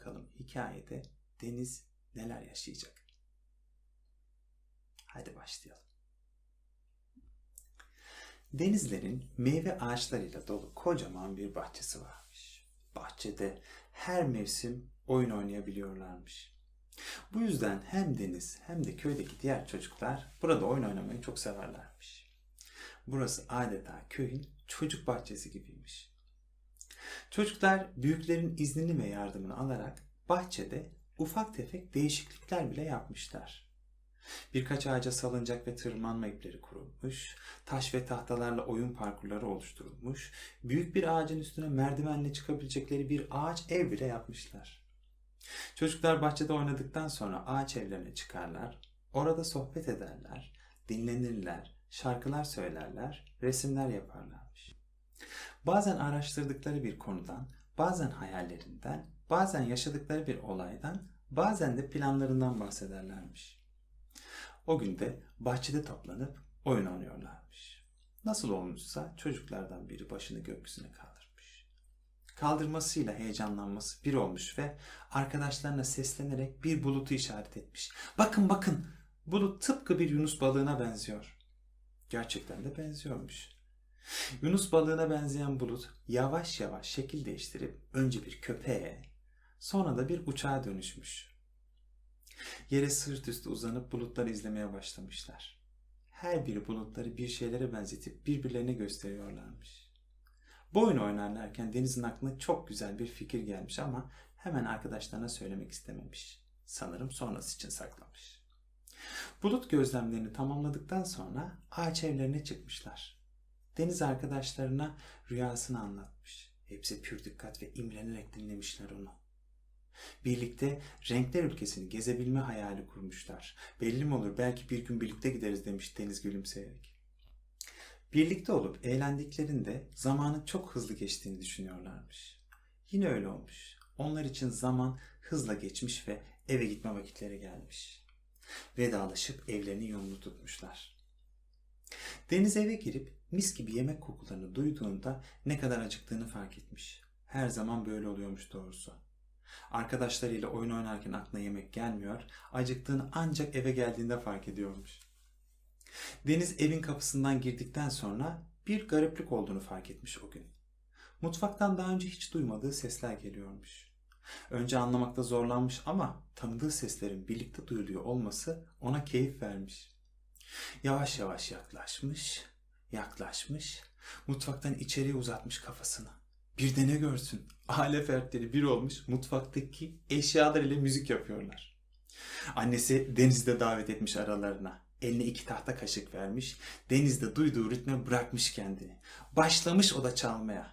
bakalım hikayede Deniz neler yaşayacak. Hadi başlayalım. Denizlerin meyve ağaçlarıyla dolu kocaman bir bahçesi varmış. Bahçede her mevsim oyun oynayabiliyorlarmış. Bu yüzden hem Deniz hem de köydeki diğer çocuklar burada oyun oynamayı çok severlermiş. Burası adeta köyün çocuk bahçesi gibiymiş. Çocuklar büyüklerin iznini ve yardımını alarak bahçede ufak tefek değişiklikler bile yapmışlar. Birkaç ağaca salıncak ve tırmanma ipleri kurulmuş, taş ve tahtalarla oyun parkurları oluşturulmuş, büyük bir ağacın üstüne merdivenle çıkabilecekleri bir ağaç ev bile yapmışlar. Çocuklar bahçede oynadıktan sonra ağaç evlerine çıkarlar, orada sohbet ederler, dinlenirler, şarkılar söylerler, resimler yaparlarmış. Bazen araştırdıkları bir konudan, bazen hayallerinden, bazen yaşadıkları bir olaydan, bazen de planlarından bahsederlermiş. O gün de bahçede toplanıp oyun oynuyorlarmış. Nasıl olmuşsa çocuklardan biri başını gökyüzüne kaldırmış. Kaldırmasıyla heyecanlanması bir olmuş ve arkadaşlarına seslenerek bir bulutu işaret etmiş. Bakın bakın bulut tıpkı bir yunus balığına benziyor. Gerçekten de benziyormuş. Yunus balığına benzeyen bulut yavaş yavaş şekil değiştirip önce bir köpeğe sonra da bir uçağa dönüşmüş. Yere sırt üstü uzanıp bulutları izlemeye başlamışlar. Her biri bulutları bir şeylere benzetip birbirlerine gösteriyorlarmış. Bu oyunu oynarlarken Deniz'in aklına çok güzel bir fikir gelmiş ama hemen arkadaşlarına söylemek istememiş. Sanırım sonrası için saklamış. Bulut gözlemlerini tamamladıktan sonra ağaç evlerine çıkmışlar. Deniz arkadaşlarına rüyasını anlatmış. Hepsi pür dikkat ve imrenerek dinlemişler onu. Birlikte renkler ülkesini gezebilme hayali kurmuşlar. Belli mi olur belki bir gün birlikte gideriz demiş Deniz gülümseyerek. Birlikte olup eğlendiklerinde zamanın çok hızlı geçtiğini düşünüyorlarmış. Yine öyle olmuş. Onlar için zaman hızla geçmiş ve eve gitme vakitleri gelmiş. Vedalaşıp evlerinin yolunu tutmuşlar. Deniz eve girip mis gibi yemek kokularını duyduğunda ne kadar acıktığını fark etmiş. Her zaman böyle oluyormuş doğrusu. Arkadaşlarıyla oyun oynarken aklına yemek gelmiyor, acıktığını ancak eve geldiğinde fark ediyormuş. Deniz evin kapısından girdikten sonra bir gariplik olduğunu fark etmiş o gün. Mutfaktan daha önce hiç duymadığı sesler geliyormuş. Önce anlamakta zorlanmış ama tanıdığı seslerin birlikte duyuluyor olması ona keyif vermiş. Yavaş yavaş yaklaşmış, yaklaşmış, mutfaktan içeriye uzatmış kafasını. Bir de ne görsün, aile fertleri bir olmuş mutfaktaki eşyalar ile müzik yapıyorlar. Annesi Deniz'i de davet etmiş aralarına. Eline iki tahta kaşık vermiş. Deniz de duyduğu ritme bırakmış kendini. Başlamış o da çalmaya.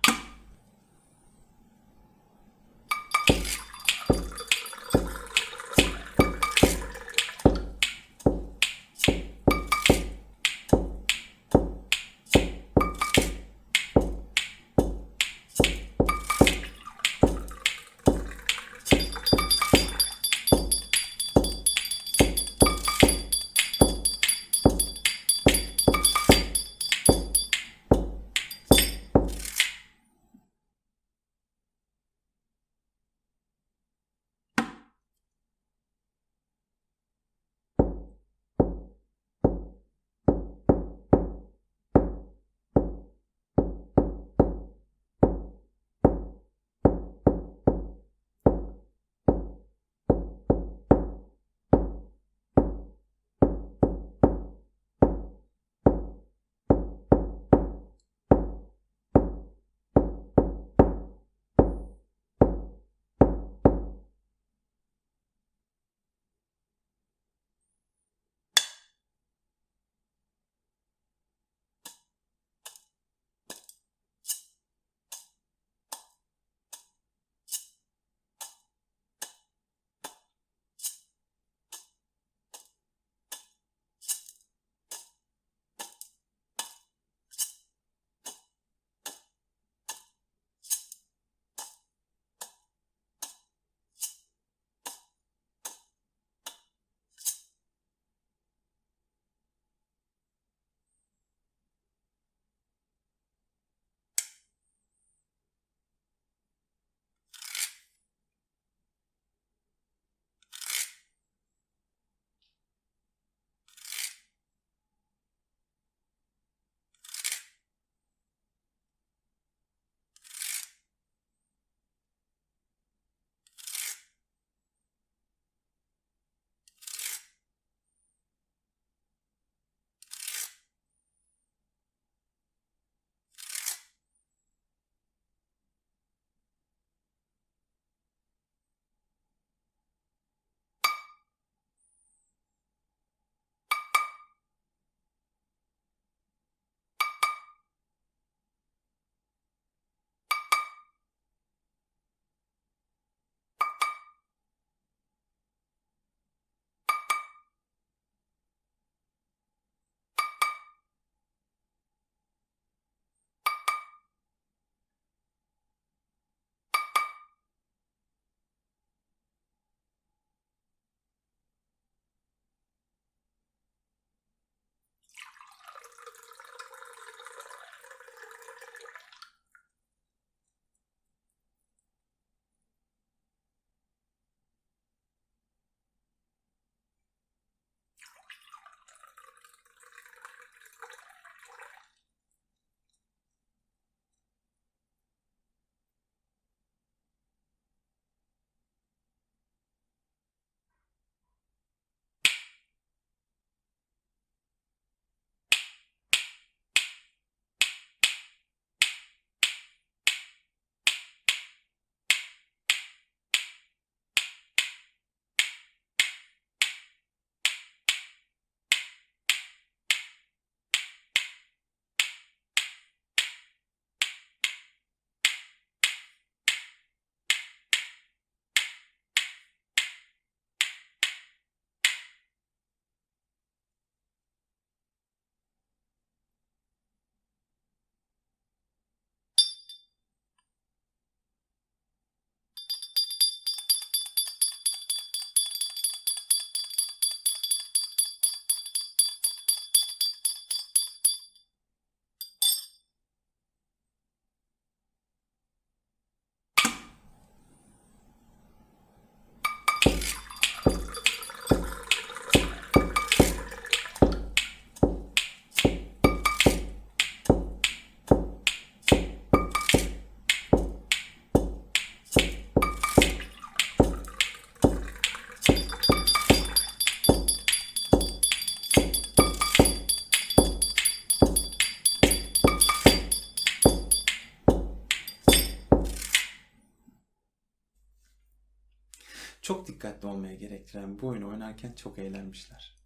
Çok dikkatli olmaya gerektiren bu oyunu oynarken çok eğlenmişler.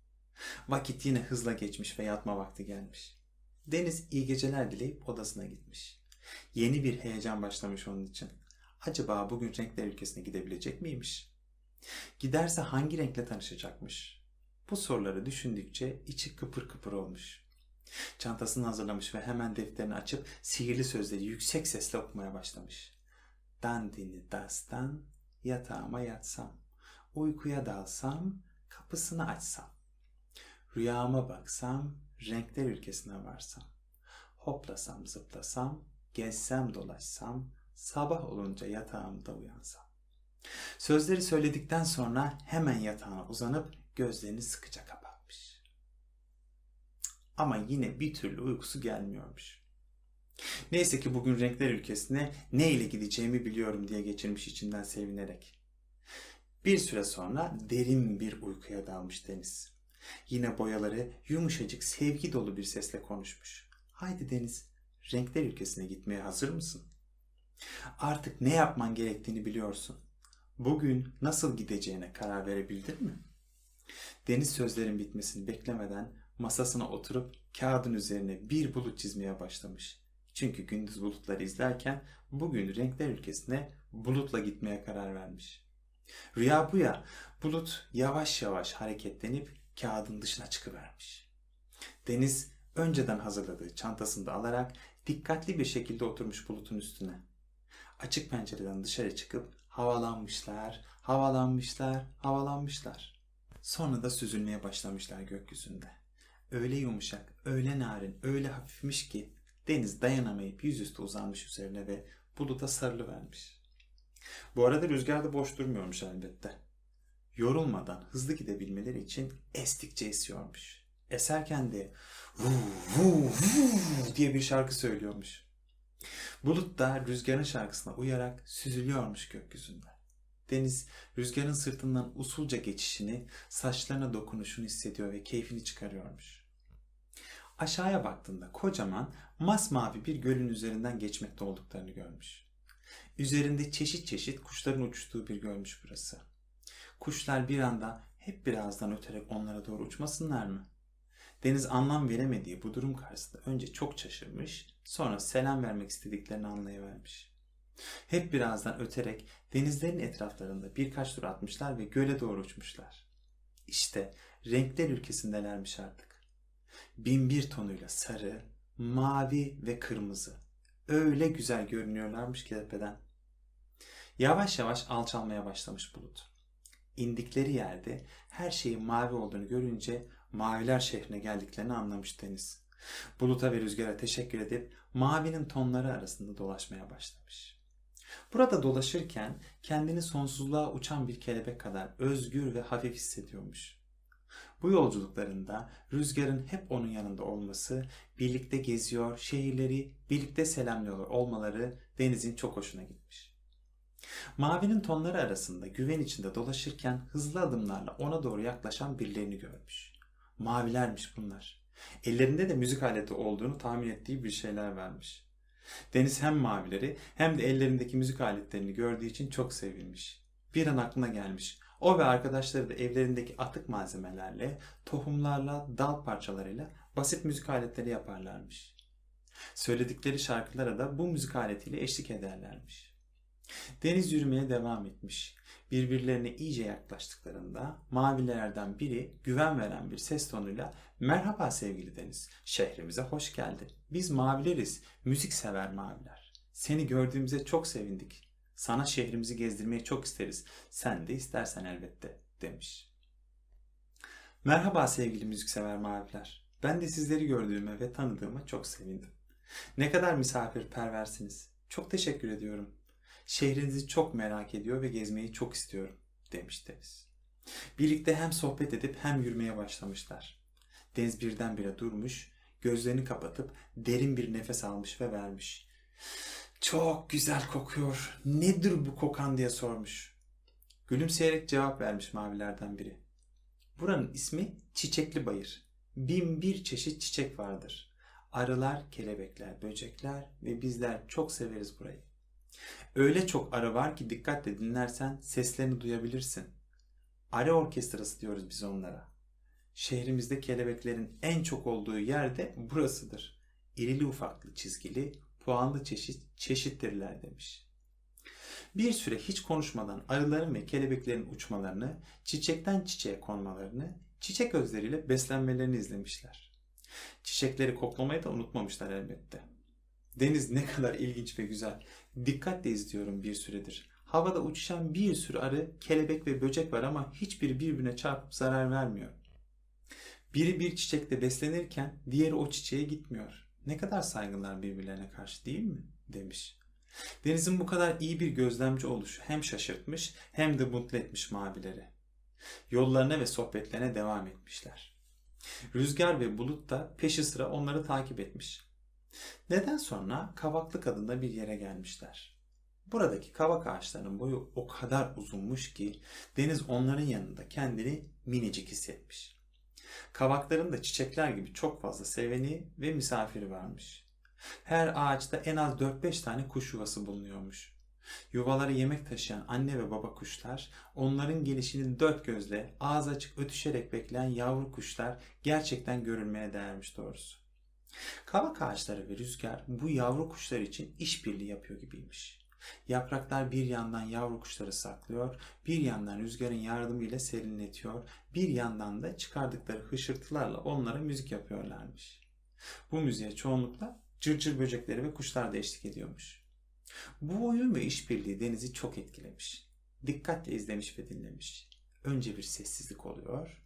Vakit yine hızla geçmiş ve yatma vakti gelmiş. Deniz iyi geceler dileyip odasına gitmiş. Yeni bir heyecan başlamış onun için. Acaba bugün renkler ülkesine gidebilecek miymiş? Giderse hangi renkle tanışacakmış? Bu soruları düşündükçe içi kıpır kıpır olmuş. Çantasını hazırlamış ve hemen defterini açıp sihirli sözleri yüksek sesle okumaya başlamış. Dandini dastan, yatağıma yatsam, uykuya dalsam, kapısını açsam, rüyama baksam, renkler ülkesine varsam, hoplasam zıplasam, gezsem dolaşsam, sabah olunca yatağımda uyansam. Sözleri söyledikten sonra hemen yatağına uzanıp gözlerini sıkıca kapatmış. Ama yine bir türlü uykusu gelmiyormuş. Neyse ki bugün renkler ülkesine ne ile gideceğimi biliyorum diye geçirmiş içinden sevinerek. Bir süre sonra derin bir uykuya dalmış Deniz. Yine boyaları yumuşacık sevgi dolu bir sesle konuşmuş. Haydi Deniz, renkler ülkesine gitmeye hazır mısın? Artık ne yapman gerektiğini biliyorsun. Bugün nasıl gideceğine karar verebildin mi? Deniz sözlerin bitmesini beklemeden masasına oturup kağıdın üzerine bir bulut çizmeye başlamış. Çünkü gündüz bulutları izlerken bugün renkler ülkesine bulutla gitmeye karar vermiş. Rüya bu ya, bulut yavaş yavaş hareketlenip kağıdın dışına çıkıvermiş. Deniz önceden hazırladığı çantasını da alarak dikkatli bir şekilde oturmuş bulutun üstüne. Açık pencereden dışarı çıkıp havalanmışlar, havalanmışlar, havalanmışlar. Sonra da süzülmeye başlamışlar gökyüzünde. Öyle yumuşak, öyle narin, öyle hafifmiş ki deniz dayanamayıp yüzüstü uzanmış üzerine ve buluta sarılıvermiş. Bu arada rüzgar da boş durmuyormuş elbette. Yorulmadan hızlı gidebilmeleri için estikçe esiyormuş. Eserken de vuu vuu vuu diye bir şarkı söylüyormuş. Bulut da rüzgarın şarkısına uyarak süzülüyormuş gökyüzünde. Deniz rüzgarın sırtından usulca geçişini, saçlarına dokunuşunu hissediyor ve keyfini çıkarıyormuş. Aşağıya baktığında kocaman masmavi bir gölün üzerinden geçmekte olduklarını görmüş. Üzerinde çeşit çeşit kuşların uçtuğu bir gölmüş burası. Kuşlar bir anda hep birazdan öterek onlara doğru uçmasınlar mı? Deniz anlam veremediği bu durum karşısında önce çok şaşırmış, sonra selam vermek istediklerini anlayıvermiş. Hep birazdan öterek denizlerin etraflarında birkaç tur atmışlar ve göle doğru uçmuşlar. İşte renkler ülkesindelermiş artık. Bin bir tonuyla sarı, mavi ve kırmızı. Öyle güzel görünüyorlarmış ki tepeden. Yavaş yavaş alçalmaya başlamış bulut. İndikleri yerde her şeyin mavi olduğunu görünce Maviler şehrine geldiklerini anlamış Deniz. Buluta ve rüzgara teşekkür edip mavinin tonları arasında dolaşmaya başlamış. Burada dolaşırken kendini sonsuzluğa uçan bir kelebek kadar özgür ve hafif hissediyormuş. Bu yolculuklarında rüzgarın hep onun yanında olması, birlikte geziyor, şehirleri birlikte selamlıyor olmaları Deniz'in çok hoşuna gitmiş. Mavinin tonları arasında güven içinde dolaşırken hızlı adımlarla ona doğru yaklaşan birilerini görmüş. Mavilermiş bunlar. Ellerinde de müzik aleti olduğunu tahmin ettiği bir şeyler vermiş. Deniz hem mavileri hem de ellerindeki müzik aletlerini gördüğü için çok sevinmiş. Bir an aklına gelmiş. O ve arkadaşları da evlerindeki atık malzemelerle, tohumlarla, dal parçalarıyla basit müzik aletleri yaparlarmış. Söyledikleri şarkılara da bu müzik aletiyle eşlik ederlermiş. Deniz yürümeye devam etmiş. Birbirlerine iyice yaklaştıklarında mavilerden biri güven veren bir ses tonuyla "Merhaba sevgili Deniz, şehrimize hoş geldin. Biz mavileriz, müzik sever maviler. Seni gördüğümüze çok sevindik. Sana şehrimizi gezdirmeyi çok isteriz. Sen de istersen elbette." demiş. Merhaba sevgili müziksever maviler. Ben de sizleri gördüğüme ve tanıdığıma çok sevindim. Ne kadar misafirperversiniz. Çok teşekkür ediyorum. Şehrinizi çok merak ediyor ve gezmeyi çok istiyorum demiş Deniz. Birlikte hem sohbet edip hem yürümeye başlamışlar. Deniz birdenbire durmuş, gözlerini kapatıp derin bir nefes almış ve vermiş. Çok güzel kokuyor. Nedir bu kokan diye sormuş. Gülümseyerek cevap vermiş mavilerden biri. Buranın ismi Çiçekli Bayır. Bin bir çeşit çiçek vardır. Arılar, kelebekler, böcekler ve bizler çok severiz burayı. Öyle çok arı var ki dikkatle dinlersen seslerini duyabilirsin. Arı orkestrası diyoruz biz onlara. Şehrimizde kelebeklerin en çok olduğu yer de burasıdır. İrili ufaklı çizgili, puanlı çeşit çeşittirler demiş. Bir süre hiç konuşmadan arıların ve kelebeklerin uçmalarını, çiçekten çiçeğe konmalarını, çiçek özleriyle beslenmelerini izlemişler. Çiçekleri koklamayı da unutmamışlar elbette. Deniz ne kadar ilginç ve güzel. Dikkatle izliyorum bir süredir. Havada uçuşan bir sürü arı, kelebek ve böcek var ama hiçbiri birbirine çarpıp zarar vermiyor. Biri bir çiçekte beslenirken diğeri o çiçeğe gitmiyor. Ne kadar saygılar birbirlerine karşı değil mi? demiş. Deniz'in bu kadar iyi bir gözlemci oluşu hem şaşırtmış hem de mutlu etmiş mavileri. Yollarına ve sohbetlerine devam etmişler. Rüzgar ve bulut da peşi sıra onları takip etmiş. Neden sonra Kavaklık adında bir yere gelmişler. Buradaki kavak ağaçlarının boyu o kadar uzunmuş ki deniz onların yanında kendini minicik hissetmiş. Kavakların da çiçekler gibi çok fazla seveni ve misafiri varmış. Her ağaçta en az 4-5 tane kuş yuvası bulunuyormuş. Yuvalara yemek taşıyan anne ve baba kuşlar, onların gelişini dört gözle, ağız açık ötüşerek bekleyen yavru kuşlar gerçekten görülmeye değermiş doğrusu. Kavak ağaçları ve rüzgar bu yavru kuşlar için işbirliği yapıyor gibiymiş. Yapraklar bir yandan yavru kuşları saklıyor, bir yandan rüzgarın yardımıyla serinletiyor, bir yandan da çıkardıkları hışırtılarla onlara müzik yapıyorlarmış. Bu müziğe çoğunlukla cırcır böcekleri ve kuşlar da eşlik ediyormuş. Bu oyun ve işbirliği Deniz'i çok etkilemiş. Dikkatle izlemiş ve dinlemiş. Önce bir sessizlik oluyor.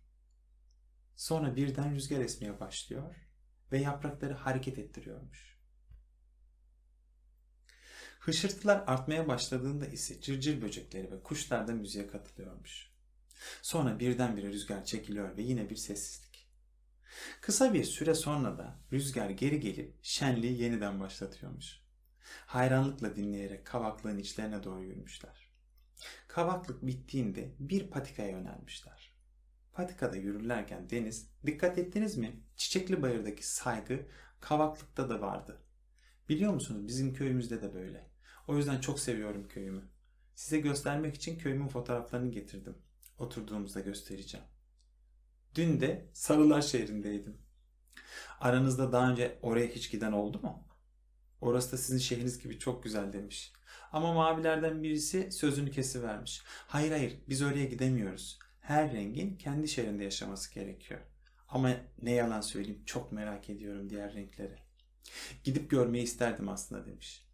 Sonra birden rüzgar esmeye başlıyor ve yaprakları hareket ettiriyormuş. Hışırtılar artmaya başladığında ise cırcır böcekleri ve kuşlar da müziğe katılıyormuş. Sonra birdenbire rüzgar çekiliyor ve yine bir sessizlik. Kısa bir süre sonra da rüzgar geri gelip şenliği yeniden başlatıyormuş. Hayranlıkla dinleyerek kavaklığın içlerine doğru yürümüşler. Kavaklık bittiğinde bir patikaya yönelmişler. Patikada yürürlerken Deniz, dikkat ettiniz mi? Çiçekli Bayır'daki saygı kavaklıkta da vardı. Biliyor musunuz bizim köyümüzde de böyle. O yüzden çok seviyorum köyümü. Size göstermek için köyümün fotoğraflarını getirdim. Oturduğumuzda göstereceğim. Dün de Sarılar şehrindeydim. Aranızda daha önce oraya hiç giden oldu mu? Orası da sizin şehriniz gibi çok güzel demiş. Ama mavilerden birisi sözünü kesivermiş. Hayır hayır biz oraya gidemiyoruz. Her rengin kendi şehrinde yaşaması gerekiyor. Ama ne yalan söyleyeyim çok merak ediyorum diğer renkleri. Gidip görmeyi isterdim aslında demiş.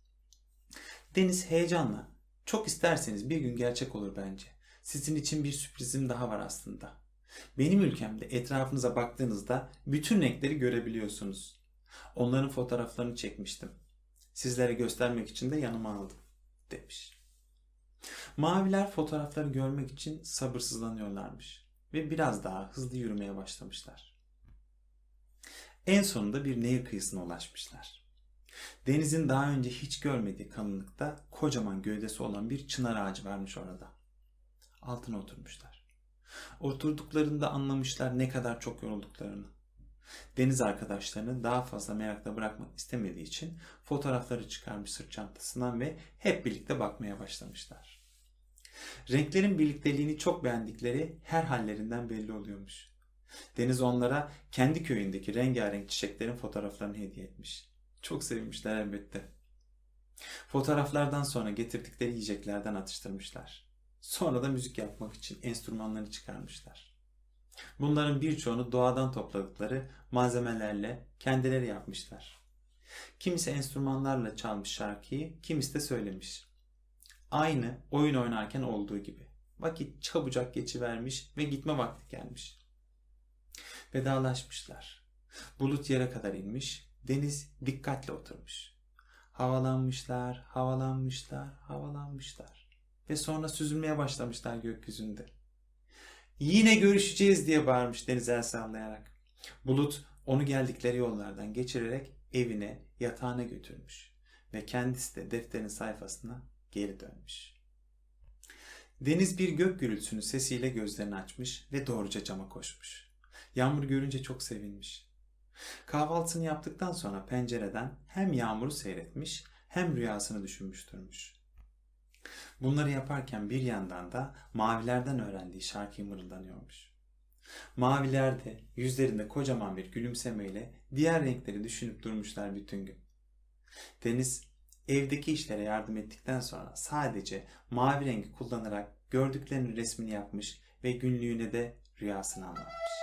Deniz heyecanla. Çok isterseniz bir gün gerçek olur bence. Sizin için bir sürprizim daha var aslında. Benim ülkemde etrafınıza baktığınızda bütün renkleri görebiliyorsunuz. Onların fotoğraflarını çekmiştim. Sizlere göstermek için de yanıma aldım demiş. Maviler fotoğrafları görmek için sabırsızlanıyorlarmış ve biraz daha hızlı yürümeye başlamışlar. En sonunda bir nehir kıyısına ulaşmışlar. Denizin daha önce hiç görmediği kalınlıkta kocaman gövdesi olan bir çınar ağacı varmış orada. Altına oturmuşlar. Oturduklarında anlamışlar ne kadar çok yorulduklarını. Deniz arkadaşlarını daha fazla merakla bırakmak istemediği için fotoğrafları çıkarmış sırt çantasından ve hep birlikte bakmaya başlamışlar. Renklerin birlikteliğini çok beğendikleri her hallerinden belli oluyormuş. Deniz onlara kendi köyündeki rengarenk çiçeklerin fotoğraflarını hediye etmiş. Çok sevinmişler elbette. Fotoğraflardan sonra getirdikleri yiyeceklerden atıştırmışlar. Sonra da müzik yapmak için enstrümanlarını çıkarmışlar. Bunların birçoğunu doğadan topladıkları malzemelerle kendileri yapmışlar. Kimisi enstrümanlarla çalmış şarkıyı, kimisi de söylemiş. Aynı oyun oynarken olduğu gibi. Vakit çabucak geçivermiş ve gitme vakti gelmiş. Vedalaşmışlar. Bulut yere kadar inmiş, deniz dikkatle oturmuş. Havalanmışlar, havalanmışlar, havalanmışlar. Ve sonra süzülmeye başlamışlar gökyüzünde. Yine görüşeceğiz diye bağırmış deniz el sallayarak. Bulut onu geldikleri yollardan geçirerek evine, yatağına götürmüş. Ve kendisi de defterin sayfasına geri dönmüş. Deniz bir gök gürültüsünün sesiyle gözlerini açmış ve doğruca cama koşmuş. Yağmur görünce çok sevinmiş. Kahvaltısını yaptıktan sonra pencereden hem yağmuru seyretmiş hem rüyasını düşünmüş durmuş. Bunları yaparken bir yandan da mavilerden öğrendiği şarkıyı mırıldanıyormuş. Maviler de yüzlerinde kocaman bir gülümsemeyle diğer renkleri düşünüp durmuşlar bütün gün. Deniz evdeki işlere yardım ettikten sonra sadece mavi rengi kullanarak gördüklerinin resmini yapmış ve günlüğüne de rüyasını anlatmış.